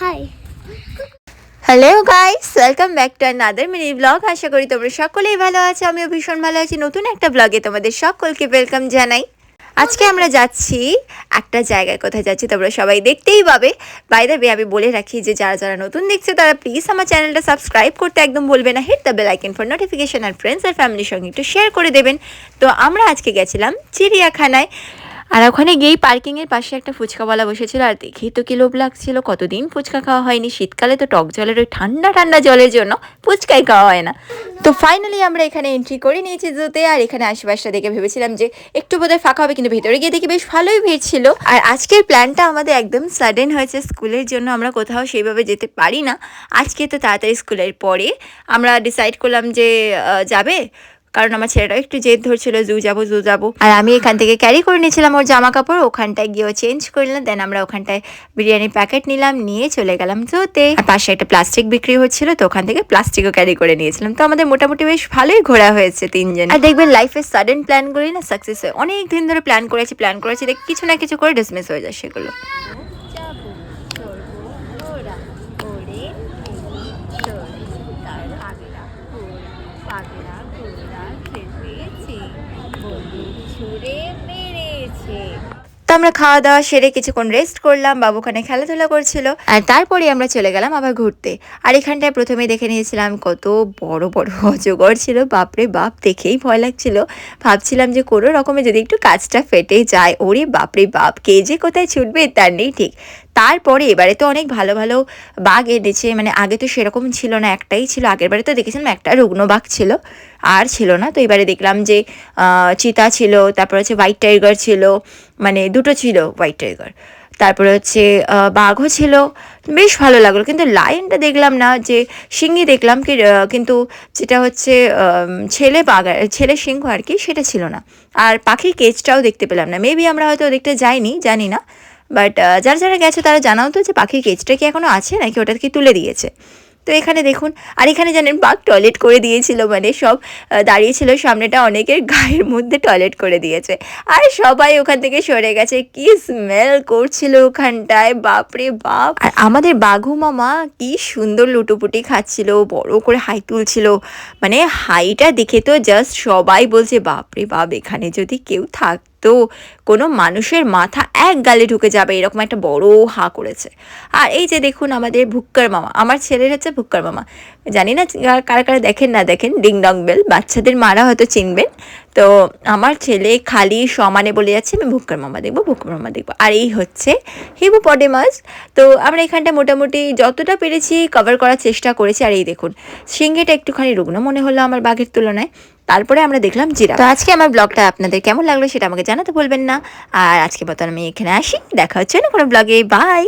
Hi hello guys welcome back to another mini blog আশা করি তোমরা সকলেই ভালো আছো। আমিও ভীষণ ভালো আছি। নতুন একটা ব্লগে তোমাদের সকলকে ওয়েলকাম জানাই। আজকে আমরা যাচ্ছি একটা জায়গায়। কোথায় যাচ্ছি তোমরা সবাই দেখতেই পাবে। বাইরে বে আমি বলে রাখি যে যারা যারা নতুন দেখছে, তারা প্লিজ আমার চ্যানেলটা সাবস্ক্রাইব করতে একদম বলবে না। Hit the bell icon for notification R friends আর ফ্যামিলির সঙ্গে একটু শেয়ার করে দেবেন। তো আমরা আজকে গেছিলাম চিড়িয়াখানায়। আর ওখানে গিয়েই পার্কিংয়ের পাশে একটা ফুচকাওয়ালা বসেছিল, আর দেখেই তো কি লোভ লাগছিল। কতদিন ফুচকা খাওয়া হয়নি? শীতকালে তো টক জলের ওই ঠান্ডা ঠান্ডা জলের জন্য ফুচকাই খাওয়া হয় না। তো ফাইনালি আমরা এখানে এন্ট্রি করে নিয়েছি জুতে, আর এখানে আশেপাশটা দেখে ভেবেছিলাম যে একটু বোধহয় ফাঁকা হবে, কিন্তু ভেতরে গিয়ে দেখি বেশ ভালোই ভিড় ছিল। আর আজকের প্ল্যানটা আমাদের একদম সাডেন হয়েছে, স্কুলের জন্য আমরা কোথাও সেইভাবে যেতে পারি না। আজকে তো তাড়াতাড়ি স্কুলের পরে আমরা ডিসাইড করলাম যে যাবে? কারণ আমার ছেলেটাও একটু জেদ ধরছিল, জু যাব জু যাব। আর আমি এখান থেকে ক্যারি করে নিয়েছিলাম ওর জামা কাপড় ওখানটায় গিয়েও চেঞ্জ করলাম দেন আমরা ওখানটায় বিরিয়ানির প্যাকেট নিলাম, নিয়ে চলে গেলাম জুতে। পাশে একটা প্লাস্টিক বিক্রি হচ্ছিল, তো ওখান থেকে প্লাস্টিকও ক্যারি করে নিয়েছিলাম। তো আমাদের মোটামুটি বেশ ভালোই ঘোরা হয়েছে তিনজন। আর দেখবেন লাইফের সাডেন প্ল্যান প্ল্যানগুলি না সাকসেস হয় অনেক দিন ধরে প্ল্যান করেছি প্ল্যান করেছি, দেখ কিছু না কিছু করে ডিসমিস হয়ে যায় সেগুলো যাব চড়বো ঘোড়া ওড়ে তার আগলা পাগলা ঘোড়া খেপেছে বন্দুক ছুড়ে মেরেছে। তো আমরা খাওয়া দাওয়া সেরে কিছুক্ষণ রেস্ট করলাম, বাবু ওখানে খেলাধুলা করছিল। আর তারপরে আমরা চলে গেলাম আবার ঘুরতে। আর এখানটায় প্রথমে দেখে নিয়েছিলাম কত বড় বড় অজগর ছিল, বাপরে বাপ, দেখেই ভয় লাগছিল। ভাবছিলাম যে কোনো রকমে যদি একটু কাজটা ফেটে যায়, ওরে বাপরে বাপ, কে যে কোথায় ছুটবে তার নেই ঠিক। তারপরে এবারে তো অনেক ভালো ভালো বাঘ এনেছে মানে আগে তো সেরকম ছিল না, একটাই ছিল। আগের বারে তো দেখেছিলাম একটা রুগ্ন বাঘ ছিল, আর ছিল না। তো এবারে দেখলাম যে চিতা ছিল, তারপর হচ্ছে হোয়াইট টাইগার ছিল মানে দুটো ছিল হোয়াইট টাইগার তারপরে হচ্ছে বাঘও ছিল, বেশ ভালো লাগল। কিন্তু লাইনটা দেখলাম না, যে সিংহি দেখলাম কি কিন্তু যেটা হচ্ছে ছেলে বাঘ, ছেলে সিংহ আর কি, সেটা ছিল না। আর পাখির কেজটাও দেখতে পেলাম না। মেবি আমরা হয়তো দেখতে যাইনি, জানি না। বাট যারা যারা গেছে তারা জানাও তো যে পাখির কেজটা কি এখনও আছে নাকি ওটা কি তুলে দিয়েছে? তো এখানে দেখুন, আর এখানে জানেন বাঘ টয়লেট করে দিয়েছিল মানে সব দাঁড়িয়েছিল সামনেটা অনেকের গায়ের মধ্যে টয়লেট করে দিয়েছে। আর সবাই ওখান থেকে সরে গেছে, কি স্মেল করছিল ওখানটায়, বাপরে বাপ। আর আমাদের বাঘু মামা কি সুন্দর লুটোপুটি খাচ্ছিল, বড় করে হাই তুলছিল। মানে হাইটা দেখে তো জাস্ট সবাই বলছে, বাপরে বাপ, এখানে যদি কেউ থাকতো কোনো মানুষের মাথা এক গালে ঢুকে যাবে, এরকম একটা বড় হা করেছে। আর এই যে দেখুন আমাদের ভুক্কার মামা, আমার ছেলের হচ্ছে ভুক্কার মামা। জানি না কারা কারা দেখেন না দেখেন ডিং ডং বেল, বাচ্চাদের মারা হয়তো চিনবেন। তো আমার ছেলে খালি সমানে বলে যাচ্ছে, আমি ভুক্কার মামা দেখব, ভুক্কার মামা দেখব। আর এই হচ্ছে হিবোপডেমাস তো আমরা এখানটা মোটামুটি যতটা পেরেছি কভার করার চেষ্টা করেছি। আর এই দেখুন সিংহেটা একটুখানি রুগ্ন মনে হলো আমার বাঘের তুলনায়। তারপরে আমরা দেখলাম জিরা তো আজকে আমার ব্লগটা আপনাদের কেমন লাগল সেটা আমাকে জানাতে বলবেন না। আর আজকে মতন আমি এখানে আসি, দেখা হচ্ছে না কোনো ব্লগে বাই